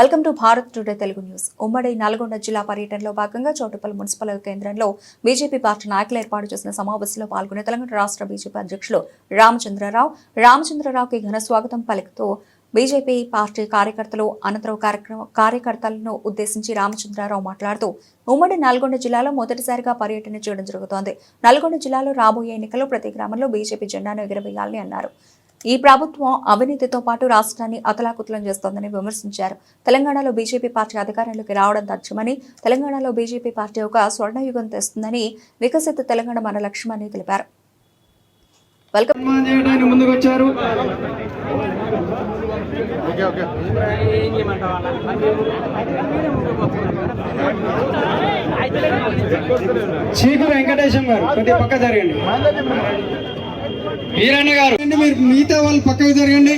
Welcome to Bharat today Telugu news. ఉమ్మడి నల్గొండ జిల్లా పర్యటనలో భాగంగా చోటుపల్లి మున్సిపల్ కేంద్రంలో బీజేపీ పార్టీ నాయకులు ఏర్పాటు చేసిన సమావేశంలో పాల్గొన్న తెలంగాణ రాష్ట్ర బీజేపీ అధ్యక్షులు రామచంద్రరావు రామచంద్రరావుకి ఘన స్వాగతం పలుకుతూ బీజేపీ పార్టీ కార్యకర్తలు అనంతరం కార్యక్రమ కార్యకర్తలను ఉద్దేశించి రామచంద్రరావు మాట్లాడుతూ ఉమ్మడి నల్గొండ జిల్లాలో మొదటిసారిగా పర్యటన చేయడం జరుగుతోంది. నల్గొండ జిల్లాలో రాబోయే ఎన్నికల్లో ప్రతి గ్రామంలో బీజేపీ జెండాను ఎగురవేయాలని అన్నారు. ఈ ప్రభుత్వం అవినీతితో పాటు రాష్ట్రాన్ని అతలాకుతలం చేస్తోందని విమర్శించారు. తెలంగాణలో బీజేపీ పార్టీ అధికారంలోకి రావడం తథ్యమని తెలంగాణలో బీజేపీ పార్టీ ఒక స్వర్ణయుగం తెస్తుందని వికసిత తెలంగాణ మన లక్ష్యమని తెలిపారు. వెల్కమ్. చీకు వెంకటేశం గారు కొద్దిగా పక్క జరగండి. వీరన్న గారు. మీరు మిగతా వాళ్ళు పక్కకు జరగండి.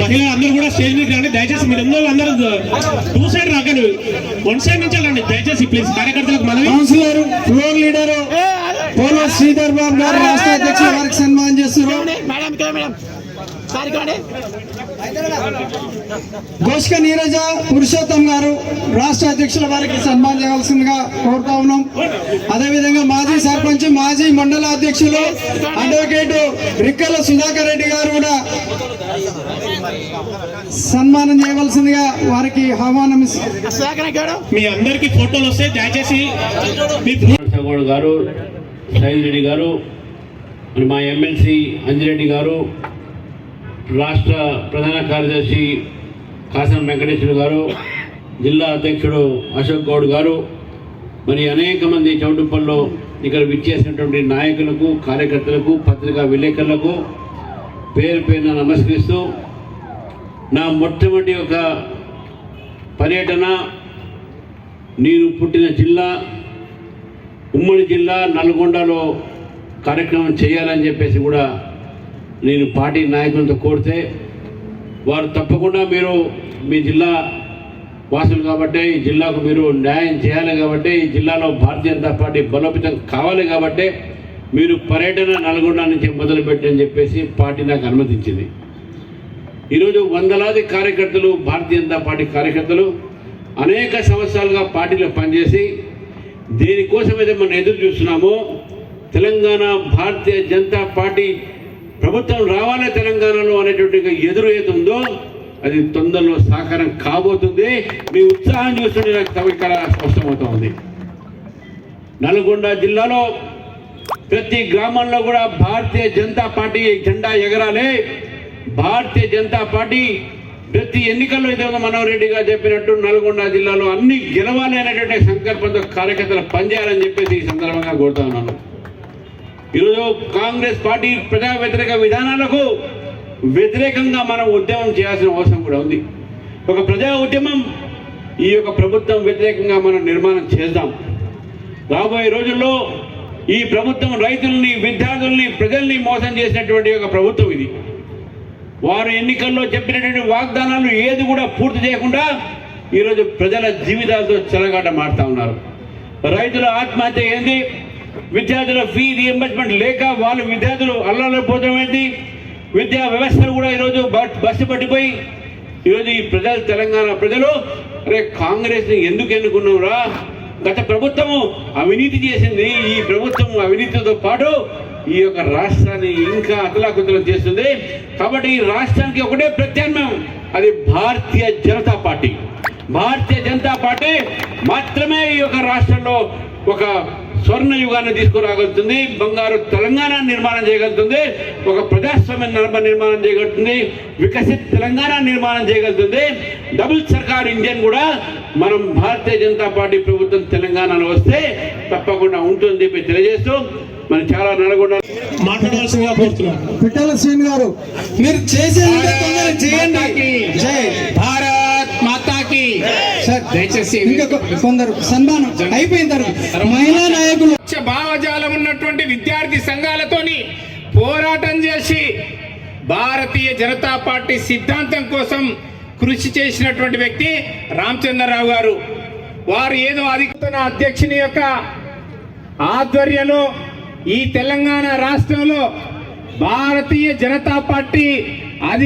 మహిళలు అందరూ కూడా స్టేజ్ మీద రండి. దయచేసి మీరు అందరూ అందరూ టూ సైడ్ రాకండి. వన్ సైడ్ నుంచి రండి దయచేసి ప్లీజ్. కార్యకర్తలకు మనవి councillor floor leader Sridhar Babu గారు రాష్ట్ర అధ్యక్షులు వారికి సన్మానం చేస్తున్నారు. మేడం ఇక్కడ మేడం. సార్ ఇక్కడ గోష్క నీరజ పురుషోత్తం గారు రాష్ట్ర అధ్యక్షుల వారికి సన్మానం చేయవలసిందిగా కోరుతా ఉన్నాం. అదేవిధంగా మాజీ సర్పంచ్ మాజీ మండల అధ్యక్షులు అడ్వకేట్ రిక్కల సుధాకర్ రెడ్డి గారు కూడా సన్మానం చేయవలసిందిగా వారికి ఆహ్వానం మీ అందరికి ఫోటోలు వస్తే దయచేసి గారు రెడ్డి గారు మరి మా ఎమ్మెల్సీ అంజిరెడ్డి గారు రాష్ట్ర ప్రధాన కార్యదర్శి కాసం వెంకటేశ్వర గారు జిల్లా అధ్యక్షుడు అశోక్ గౌడ్ గారు మరి అనేక మంది చౌటుప్పల్లో ఇక్కడ విచ్చేసినటువంటి నాయకులకు కార్యకర్తలకు పత్రికా విలేకరులకు పేరు పేరున నమస్కరిస్తూ నా మొట్టమొదటి ఒక పర్యటన నేను పుట్టిన జిల్లా ఉమ్మడి జిల్లా నల్గొండలో కార్యక్రమం చేయాలని చెప్పేసి కూడా నేను పార్టీ నాయకులతో కోరితే వారు తప్పకుండా మీరు మీ జిల్లా వాసులు కాబట్టి ఈ జిల్లాకు మీరు న్యాయం చేయాలి కాబట్టి ఈ జిల్లాలో భారతీయ జనతా పార్టీ బలోపేతం కావాలి కాబట్టి మీరు పర్యటన నల్గొండ నుంచి మొదలుపెట్టని చెప్పేసి పార్టీ నాకు అనుమతించింది. ఈరోజు వందలాది కార్యకర్తలు భారతీయ జనతా పార్టీ కార్యకర్తలు అనేక సంవత్సరాలుగా పార్టీలో పనిచేసి దేనికోసం అయితే మనం ఎదురు చూస్తున్నామో తెలంగాణ భారతీయ జనతా పార్టీ ప్రభుత్వం రావాలి తెలంగాణలో అనేటువంటి ఎదురు ఏది ఉందో అది తొందరలో సాకారం కాబోతుంది. మీ ఉత్సాహం చూస్తుంటే నాకు తమిళ స్పష్టమవుతోంది నల్గొండ జిల్లాలో ప్రతి గ్రామంలో కూడా భారతీయ జనతా పార్టీ జెండా ఎగరాలి. భారతీయ జనతా పార్టీ ప్రతి ఎన్నికల్లో ఇదేమో మనోహర్ రెడ్డి గారు చెప్పినట్టు నల్గొండ జిల్లాలో అన్ని గెలవాలి అనేటువంటి సంకల్పంతో కార్యకర్తలు పనిచేయాలని చెప్పేసి ఈ సందర్భంగా కోరుతా ఉన్నాను. ఈరోజు కాంగ్రెస్ పార్టీ ప్రజా వ్యతిరేక విధానాలకు వ్యతిరేకంగా మనం ఉద్యమం చేయాల్సిన అవసరం కూడా ఉంది. ఒక ప్రజా ఉద్యమం ఈ యొక్క ప్రభుత్వం వ్యతిరేకంగా మనం నిర్మాణం చేద్దాం. రాబోయే రోజుల్లో ఈ ప్రభుత్వం రైతుల్ని విద్యార్థుల్ని ప్రజల్ని మోసం చేసినటువంటి ఒక ప్రభుత్వం ఇది. వారు ఎన్నికల్లో చెప్పినటువంటి వాగ్దానాలు ఏది కూడా పూర్తి చేయకుండా ఈరోజు ప్రజల జీవితాలతో చెలగాట మారుతా ఉన్నారు. రైతుల ఆత్మహత్య ఏంది? విద్యార్థుల ఫీ రియంబర్స్మెంట్ లేక వాళ్ళు విద్యార్థులు అల్లలేకపోవడం పోవడం ఏంటి విద్యా వ్యవస్థలు కూడా ఈరోజు బస్సు పట్టిపోయి ఈరోజు ఈ ప్రజలు తెలంగాణ ప్రజలు అరే కాంగ్రెస్ని ఎందుకు ఎన్నుకున్నావురా? గత ప్రభుత్వము అవినీతి చేసింది. ఈ ప్రభుత్వం అవినీతితో పాటు ఈ యొక్క రాష్ట్రాన్ని ఇంకా అతలాకుతలం చేస్తుంది. కాబట్టి ఈ రాష్ట్రానికి ఒకటే ప్రత్యామ్నాయం. అది భారతీయ జనతా పార్టీ. భారతీయ జనతా పార్టీ మాత్రమే ఈ యొక్క రాష్ట్రంలో ఒక స్వర్ణ యుగాన్ని తీసుకురాగలుగుతుంది. బంగారు తెలంగాణ నిర్మాణం చేయగలుగుతుంది. ఒక ప్రజాస్వామ్య నిర్మ- నిర్మాణం చేయగలుగుతుంది. వికసిత తెలంగాణ నిర్మాణం చేయగలుగుతుంది. డబుల్ సర్కార్ ఇండియన్ కూడా మనం భారతీయ జనతా పార్టీ ప్రభుత్వం తెలంగాణలో వస్తే తప్పకుండా ఉంటుంది చెప్పి తెలియజేస్తూ మనం చాలా నల్గొండ మాట్లాడవలసిందిగా కోరుతున్నాను. పిట్టల శ్రీని గారు. మీరు చేయండి. భారత్ మాతాకి. సార్ దయచేసి ఇంకా కొ- కొందరు సన్మానం అయిపోయిన తర్వాత మహిళా నాయకులు భావజాలం ఉన్నటువంటి విద్యార్థి సంఘాలతోని పోరాటం చేసి భారతీయ జనతా పార్టీ సిద్ధాంతం కోసం కృషి చేసినటువంటి వ్యక్తి రామచంద్రరావు గారు. వారు ఏదో అధికృత అధ్యక్షుని యొక్క ఆధ్వర్యంలో ఈ తెలంగాణ రాష్ట్రంలో భారతీయ జనతా పార్టీ అది